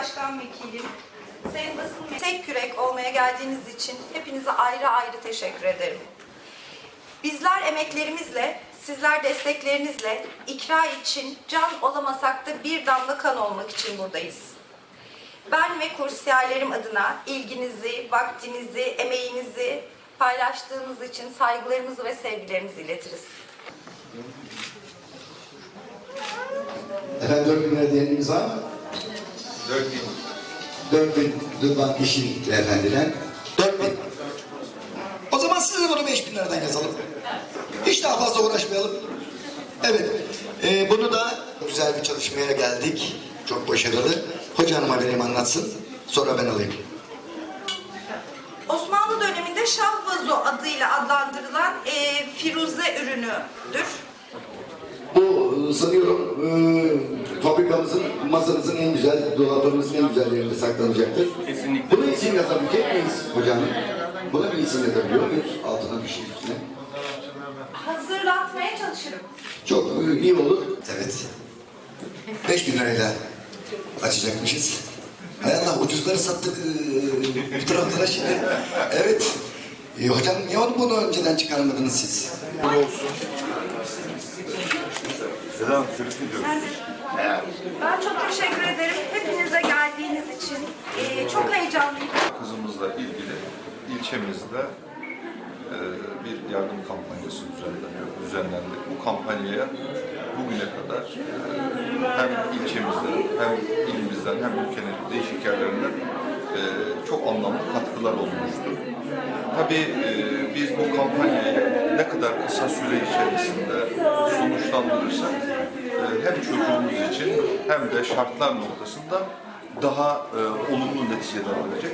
Başkan Vekilim, Sayın Basın Vekili, Tek Kürek olmaya geldiğiniz için hepinize ayrı ayrı teşekkür ederim. Bizler emeklerimizle, sizler desteklerinizle ikra için can olamasak da bir damla kan olmak için buradayız. Ben ve kursiyerlerim adına ilginizi, vaktinizi, emeğinizi paylaştığınız için saygılarımızı ve sevgilerimizi iletiriz. Efendim 4 bin lira imza 4000. 4000 duban işin efendiler. 4000. O zaman size bunu 5000 liradan yazalım. Hiç daha fazla uğraşmayalım. Evet. E, bunu da güzel bir çalışmaya geldik. Çok başarılı. Hoca hanıma benim anlatsın. Sonra ben alayım. Osmanlı döneminde şah vazo adıyla adlandırılan e, firuze ürünüdür. Sanıyorum e, fabrikamızın, masanızın en güzel, dolaplarımızın en güzel yerinde saklanacaktır. Kesinlikle. Bunu isim yazabilecek miyiz hocam? Buna bir isim yazabiliyor muyuz? Altına bir şey üstüne. Hazırlatmaya çalışırım. Çok e, iyi olur. Evet. 5 bin lirayla açacakmışız. Hay Allah ucuzları sattık e, bu taraflara şimdi. Evet. E, hocam niye onu bunu önceden çıkarmadınız siz? Selam, sürüsü diyorum. Ben çok teşekkür ederim hepinize geldiğiniz için. E, çok heyecanlıyım. Kızımızla ilgili ilçemizde e, bir yardım kampanyası düzenleniyor, düzenlendi. Bu kampanyaya bugüne kadar e, hem ilçemizden, hem ilimizden, hem ülkenin değişik yerlerinden e, çok anlamlı katkılar olmuştur. Tabii e, biz bu kampanyayı kadar kısa süre içerisinde sonuçlandırırsak e, hem çocuğumuz için hem de şartlar noktasında daha e, olumlu neticeler verecek.